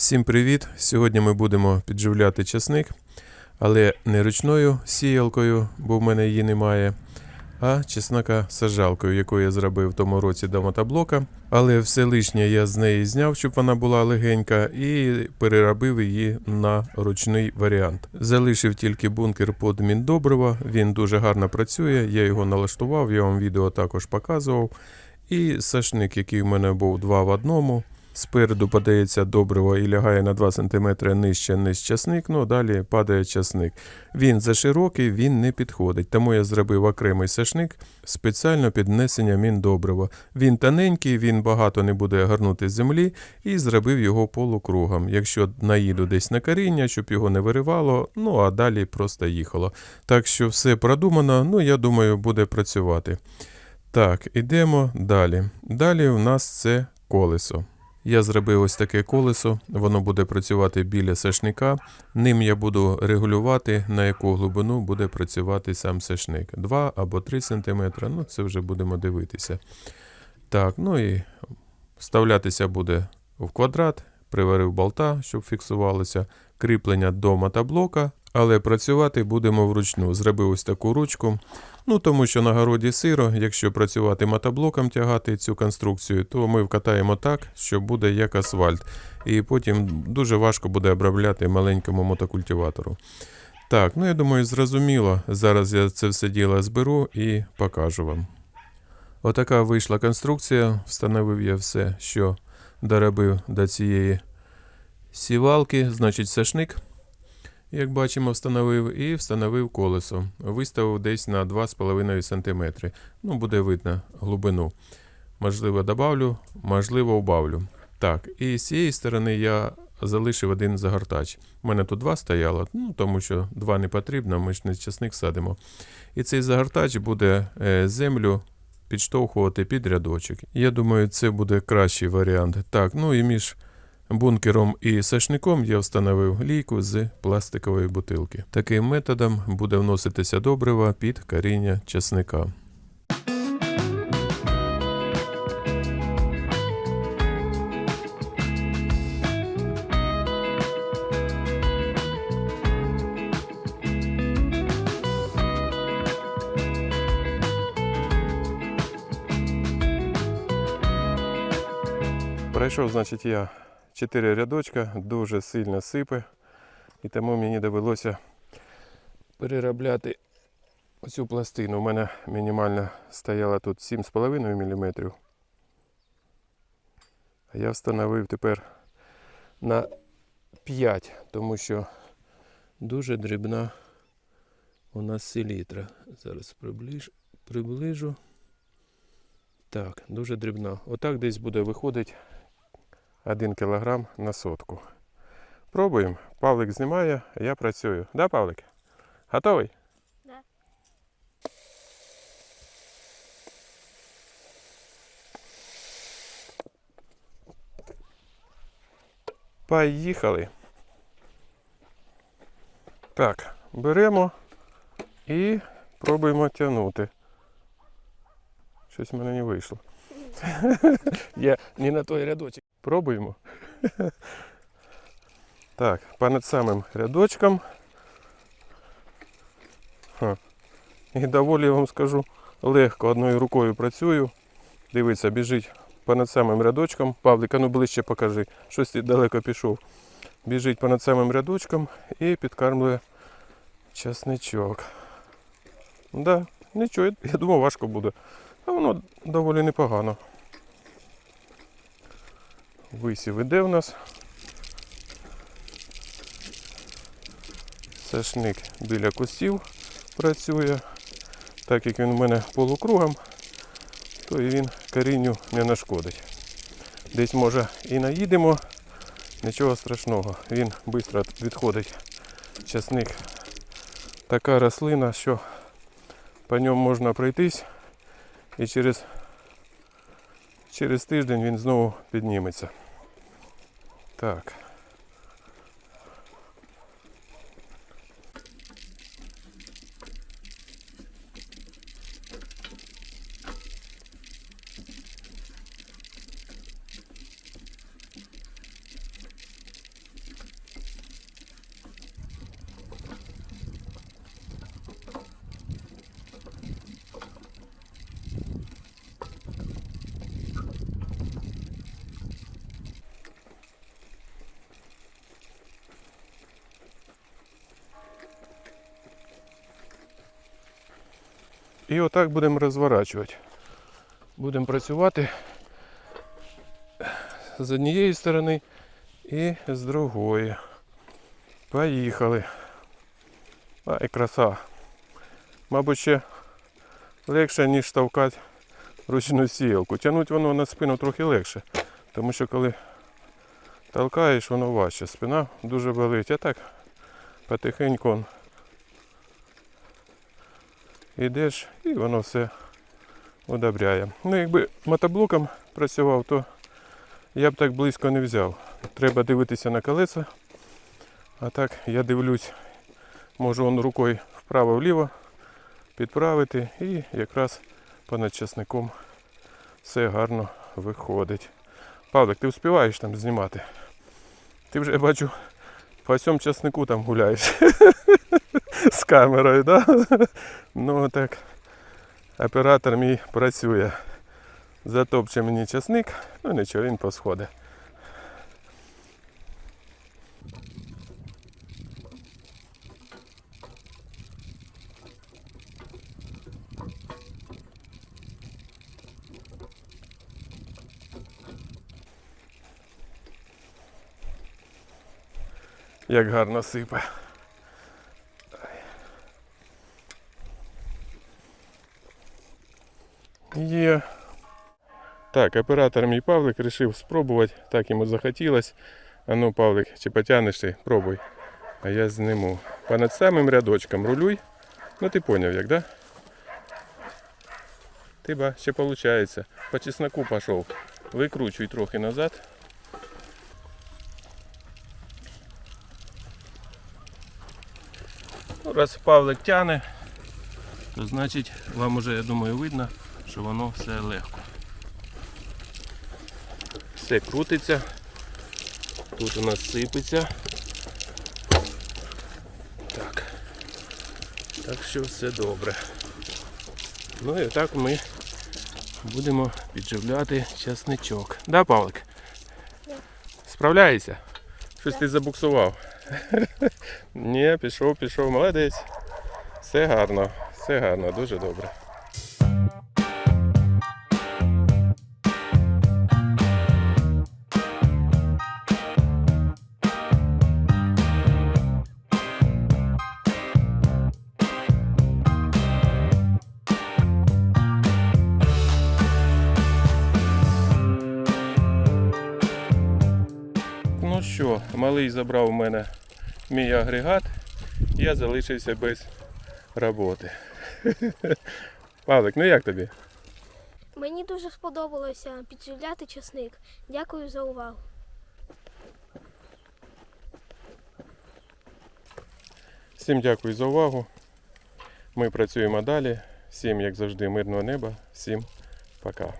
Всім привіт! Сьогодні ми будемо підживляти часник, але не ручною сіялкою, бо в мене її немає, а чеснока сажалкою, яку я зробив в тому році до мотоблока. Але все лишнє я з неї зняв, щоб вона була легенька, і переробив її на ручний варіант. Залишив тільки бункер під Міндобрива, він дуже гарно працює, я його налаштував, я вам відео також показував. І сашник, який в мене був два в одному. Спереду подається добриво і лягає на 2 см нижче низ часник, ну далі падає часник. Він заширокий, він не підходить. Тому я зробив окремий сашник спеціально під внесення міндобрива. Він тоненький, він багато не буде гарнути землі, і зробив його полукругом. Якщо наїду десь на коріння, щоб його не виривало, ну а далі просто їхало. Так що все продумано, ну я думаю, буде працювати. Так, ідемо далі. Далі у нас це колесо. Я зробив ось таке колесо, воно буде працювати біля сашника. Ним я буду регулювати, на яку глибину буде працювати сам сашник. 2 або 3 см, ну це вже будемо дивитися. Так, ну і вставлятися буде в квадрат, приварив болта, щоб фіксувалося, кріплення до мотоблока, але працювати будемо вручну. Зробив ось таку ручку. Ну, тому що на городі сиро, якщо працювати мотоблоком тягати цю конструкцію, то ми вкатаємо так, що буде як асфальт. І потім дуже важко буде обробляти маленькому мотокультиватору. Так, ну я думаю, зрозуміло. Зараз я це все діло зберу і покажу вам. Отака вийшла конструкція. Встановив я все, що доробив до цієї сівалки, значить сашник як бачимо, встановив і встановив колесо. Виставив десь на 2,5 см. Ну, буде видно глибину. Можливо, добавлю, можливо, убавлю. Так, і з цієї сторони я залишив один загортач. У мене тут два стояло, ну, тому що два не потрібно, ми ж не часник садимо. І цей загортач буде е, землю підштовхувати під рядочок. Я думаю, це буде кращий варіант. Так, ну і між бункером і сашником я встановив лійку з пластикової бутилки. Таким методом буде вноситися добрива під коріння часника. Пройшов, значить, я чотири рядочка, дуже сильно сипе, і тому мені довелося переробляти оцю пластину. У мене мінімально стояла тут 7,5 мм. А я встановив тепер на 5, тому що дуже дрібна у нас селітра. Зараз приближ, приближу. Так, дуже дрібна. Отак десь буде виходить 1 кг на сотку. Пробуємо. Павлик знімає, я працюю. Да, Павлик? Готовий? Да. Поїхали. Так, беремо і пробуємо тягнути. Щось в мене не вийшло. Я не на той рядочок. Пробуємо. Так, понад самим рядочком. І доволі я вам скажу легко одною рукою працюю. Дивіться, біжить понад самим рядочком. Павлика, ну ближче покажи. Щось ти далеко пішов. Біжить понад самим рядочком і підкармлює часничок. Да, нічого, я думав, важко буде. А воно доволі непогано. Висів іде у нас. Сашник біля кустів працює. Так як він у мене полукругом, то і він корінню не нашкодить. Десь може і наїдемо, нічого страшного. Він швидко відходить. Часник така рослина, що по ньому можна пройтись і через, через тиждень він знову підніметься. Так. І отак будемо розворачувати. Будемо працювати з однієї сторони і з другої. Поїхали. Ай, краса. Мабуть, ще легше, ніж штовхати ручну сіялку. Тягнуть воно на спину трохи легше. Тому що коли толкаєш, воно важче. Спина дуже болить. А так потихеньку он ідеш і воно все удобряє. Ну, якби мотоблоком працював, то я б так близько не взяв. Треба дивитися на колеса. А так я дивлюсь, можу он рукою вправо-вліво підправити і якраз понад часником все гарно виходить. Павлик, ти встигаєш там знімати? Ти вже я бачу по всьому часнику там гуляєш з камерою, да? Ну так, оператор мій працює. Затопче мені часник, ну нічого, він посходить. Як гарно сипе. Так, оператор мій Павлик вирішив спробувати, так йому захотілося. А ну, Павлик, чи потягнеш ти? Пробуй. А я зніму. Понад самим рядочком рулюй. Ну ти поняв як, да? Ти ба, ще виходить. По чесноку пішов. Викручуй трохи назад. Ну, раз Павлик тяне, то значить вам уже, я думаю, видно, що воно все легко. Все крутиться. Тут у нас сипеться. Так. Так що все добре. Ну і так ми будемо підживляти часничок. Да, Павлик? Справляєшся? Щось ти забуксував. Ні, пішов, пішов, молодець. Все гарно, все гарно, дуже добре. Що, малий забрав у мене мій агрегат, я залишився без роботи. Павлик, ну як тобі? Мені дуже сподобалося підживляти часник. Дякую за увагу. Всім дякую за увагу. Ми працюємо далі. Всім, як завжди, мирного неба. Всім пока.